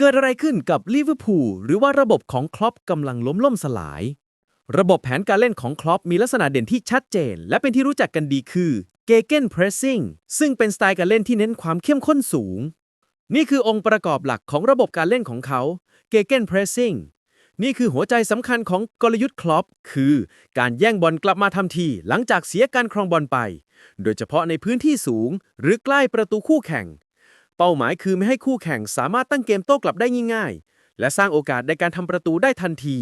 เกิดอะไรขึ้นกับลิเวอร์พูลหรือว่าระบบของคลอปกำลังล้มล่มสลาย ระบบแผนการเล่นของคลอปมีลักษณะเด่นที่ชัดเจน และเป็นที่รู้จักกันดีคือเกเกนเพรสซิ่งซึ่งเป็นสไตล์การเล่นที่เน้นความเข้มข้นสูง นี่คือองค์ประกอบหลักของระบบการเล่นของเขาเกเกนเพรสซิ่งนี่คือหัวใจสำคัญของกลยุทธ์คลอปคือ การแย่งบอลกลับมาทำที หลังจากเสียการครองบอลไป โดยเฉพาะในพื้นที่สูง หรือใกล้ประตูคู่แข่ง เป้าหมายคือไม่ให้คู่แข่งสามารถตั้งเกมโต้กลับได้ง่ายๆ และสร้างโอกาสในการทำประตูได้ทันที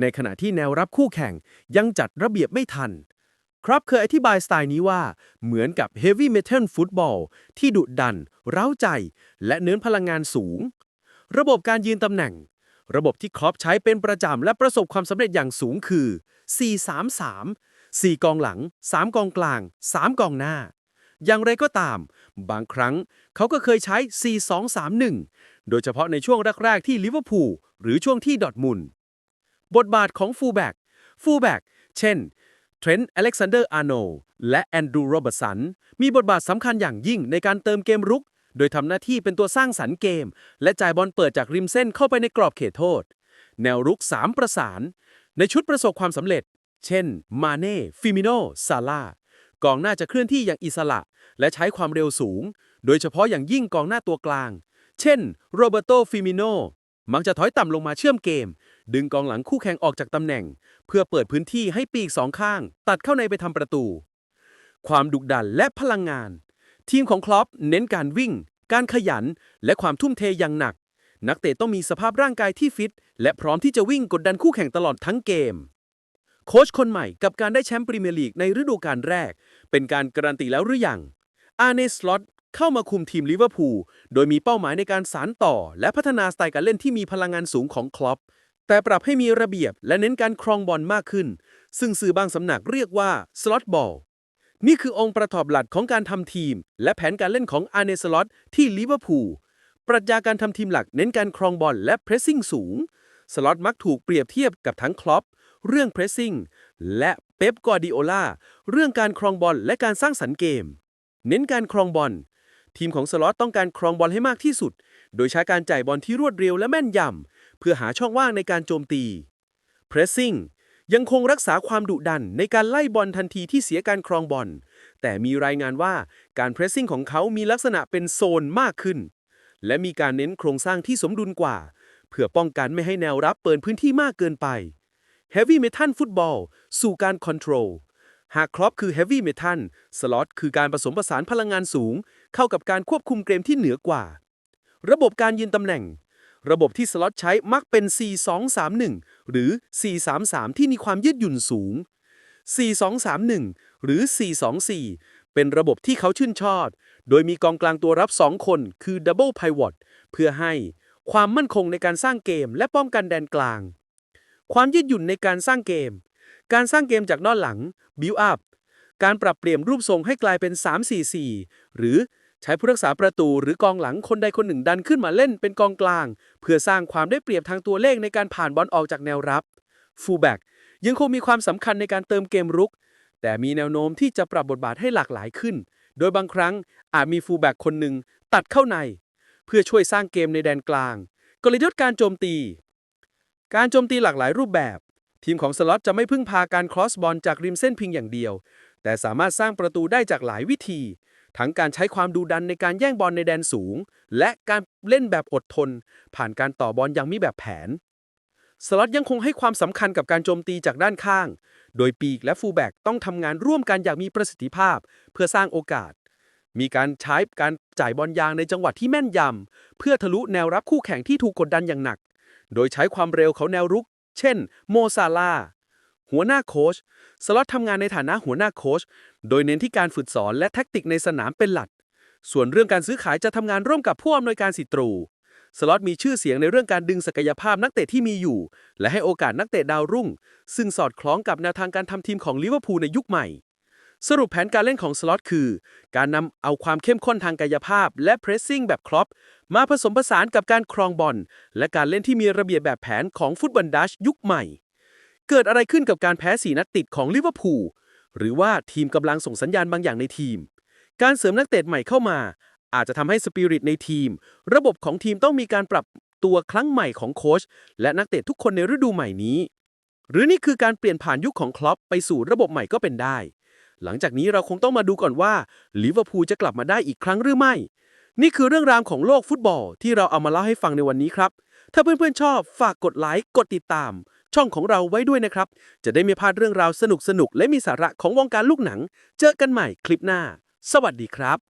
ในขณะที่แนวรับคู่แข่งยังจัดระเบียบไม่ทัน ครับเคยอธิบายสไตล์นี้ว่า เหมือนกับ Heavy Metal Football ที่ดุดัน เร้าใจ และเน้นพลังงานสูง ระบบการยืนตำแหน่ง ระบบที่ครอปใช้เป็นประจำและประสบความสำเร็จอย่างสูงคือ 4-3-3 4 กองหลัง 3 กองกลาง 3 กองหน้า อย่างไรก็ตาม บางครั้งเขาก็เคยใช้ 4-2-3-1 โดยเฉพาะในช่วงแรก ๆ ที่ลิเวอร์พูลหรือช่วงที่ดอทมุนบทบาทของฟูลแบ็กฟูลแบ็กเช่นเทรนต์อเล็กซานเดอร์อาร์โนและแอนดรูโรเบิร์ตสันมีบทบาทสำคัญอย่างยิ่งในการเติมเกมรุก โดยทำหน้าที่เป็นตัวสร้างสรรค์เกม และจ่ายบอลเปิดจากริมเส้นเข้าไปในกรอบเขตโทษ แนวรุก 3 ประสาน ในชุดประสบความสำเร็จ เช่น มาเน่ ฟิมิโน ซาร่า กองหน้าจะเคลื่อนที่อย่างอิสระ และใช้ความเร็วสูง โดยเฉพาะอย่างยิ่งกองหน้าตัวกลาง เช่น โรเบโตฟิมิโน มักจะถอยต่ำลงมาเชื่อมเกม ดึงกองหลังคู่แข่งออกจากตำแหน่ง เพื่อเปิดพื้นที่ให้ปีกสองข้าง ตัดเข้าในไปทำประตู ความดุดันและพลังงาน ทีมของคลอปเน้นการวิ่ง การขยัน และความทุ่มเทอย่างหนัก นักเตะต้องมีสภาพร่างกายที่ฟิต และพร้อมที่จะวิ่งกดดันคู่แข่งตลอดทั้งเกม โค้ชคนใหม่กับการได้แชมป์พรีเมียร์ลีกในฤดูกาลแรก เป็นการการันตีแล้วหรือยัง อาร์เนสลอตเข้ามาคุมทีมลิเวอร์พูลโดยมีเป้าหมายในการสานต่อ และพัฒนาสไตล์การเล่นที่มีพลังงานสูงของคลอปแต่ปรับให้มีระเบียบและเน้นการครองบอลมากขึ้น ซึ่งสื่อบางสำนักเรียกว่าสล็อตบอลนี่คือองค์ประกอบหลักของการทำทีม และแผนการเล่นของอาร์เนสลอตที่ลิเวอร์พูลปรัชญาการทำทีมหลักเน้นการครองบอลและเพรสซิ่งสูง สล็อตมักถูกเปรียบเทียบกับทั้งคลอป เรื่องเพรสซิ่งและเป๊ปกวาร์ดิโอลาเรื่องการครองบอลและการสร้างสรรค์เกม เน้นการครองบอล ทีมของสล็อตต้องการครองบอลให้มากที่สุด โดยใช้การจ่ายบอลที่รวดเร็วและแม่นยำ เพื่อหาช่องว่างในการโจมตี Pressing ยังคงรักษาความดุดันในการไล่บอลทันทีที่เสียการครองบอล แต่มีรายงานว่าการ Pressing ของเขามีลักษณะเป็นโซนมากขึ้น และมีการเน้นโครงสร้างที่สมดุลกว่า เพื่อป้องกันไม่ให้แนวรับเปิดพื้นที่มากเกินไป Heavy Metal Football สู่การ Control หากครอปคือ Heavy Metal สล็อตคือการผสมผสานพลังงานสูง เข้ากับการควบคุมเกมที่เหนือกว่า ระบบการยืนตำแหน่ง ระบบที่สล็อตใช้มักเป็น 4-2-3-1 หรือ 4-3-3 ที่มีความยืดหยุ่นสูง 4-2-3-1 หรือ 4-2-4 เป็นระบบที่เขาชื่นชอบ โดยมีกองกลางตัวรับ 2 คนคือ Double Pivot เพื่อให้ความมั่นคงในการสร้างเกมและป้องกันแดนกลาง ความยืดหยุ่นในการสร้างเกม การสร้างเกมจากด้านหลัง build up การปรับเปลี่ยนรูปทรงให้กลายเป็น 3-4-4 หรือใช้ผู้รักษาประตูหรือกองหลังคนใดคนหนึ่งดันขึ้นมาเล่นเป็นกองกลาง เพื่อสร้างความได้เปรียบทางตัวเลขในการผ่านบอลออกจากแนวรับ fullback ยังคงมีความสำคัญในการเติมเกมรุก แต่มีแนวโน้มที่จะปรับบทบาทให้หลากหลายขึ้น โดยบางครั้งอาจมี fullback คนหนึ่งตัดเข้าใน เพื่อช่วยสร้างเกมในแดนกลาง กลยุทธ์การโจมตี การโจมตีหลากหลายรูปแบบ ทีมของสล็อตจะไม่พึ่งพาการครอสบอลจากริมเส้นพียงอย่างเดียว แต่สามารถสร้างประตูได้จากหลายวิธี ทั้งการใช้ความดูดันในการแย่งบอลในแดนสูง และการเล่นแบบอดทน ผ่านการต่อบอลอย่างมีแบบแผน สล็อตยังคงให้ความสำคัญกับการโจมตีจากด้านข้าง โดยปีกและฟูลแบ็กต้องทำงานร่วมกันอย่างมีประสิทธิภาพ เพื่อสร้างโอกาสมีการใช้การจ่ายบอลยางในจังหวะที่แม่นยำ เพื่อทะลุแนวรับคู่แข่งที่ถูกกดดันอย่างหนัก โดยใช้ความเร็วเขาแนวรุก เช่น โมซาลา หัวหน้าโค้ช สล็อตทำงานในฐานะหัวหน้าโค้ช โดยเน้นที่การฝึกสอนและแท็กติกในสนามเป็นหลัก ส่วนเรื่องการซื้อขายจะทำงานร่วมกับผู้อำนวยการสิตรู สล็อตมีชื่อเสียงในเรื่องการดึงศักยภาพนักเตะที่มีอยู่ และให้โอกาสนักเตะดาวรุ่ง ซึ่งสอดคล้องกับแนวทางการทำทีมของลิเวอร์พูลในยุคใหม่ สรุปแผนการเล่นของสล็อตคือ การนำเอาความเข้มข้นทางกายภาพ และเพรสซิ่งแบบครอปมาผสมผสานกับการครองบอลและการเล่นที่มีระเบียบแบบแผนของฟุตบอลดัชยุคใหม่ เกิดอะไรขึ้นกับการแพ้สีนัดติดของลิเวอร์พูลหรือว่าทีมกำลังส่งสัญญาณบางอย่างในทีม การเสริมนักเตะใหม่เข้ามา อาจจะทำให้สปิริตในทีม ระบบของทีมต้องมีการปรับตัวครั้งใหม่ของโค้ชและนักเตะทุกคนในฤดูใหม่นี้ หรือนี่คือการเปลี่ยนผ่านยุคของคลอปไปสู่ระบบใหม่ก็เป็นได้ หลังจากนี้เราคงต้องมาดูก่อนว่าลิเวอร์พูลจะกลับมาได้อีกครั้งหรือไม่ นี่คือเรื่องราวของโลกฟุตบอลที่เราเอามาเล่าให้ฟังในวันนี้ครับ ถ้าเพื่อนๆชอบฝากกดไลค์กดติดตาม ช่องของเราไว้ด้วยนะครับ จะได้ไม่พลาดเรื่องราวสนุกๆและมีสาระของวงการลูกหนัง เจอกันใหม่คลิปหน้า สวัสดีครับ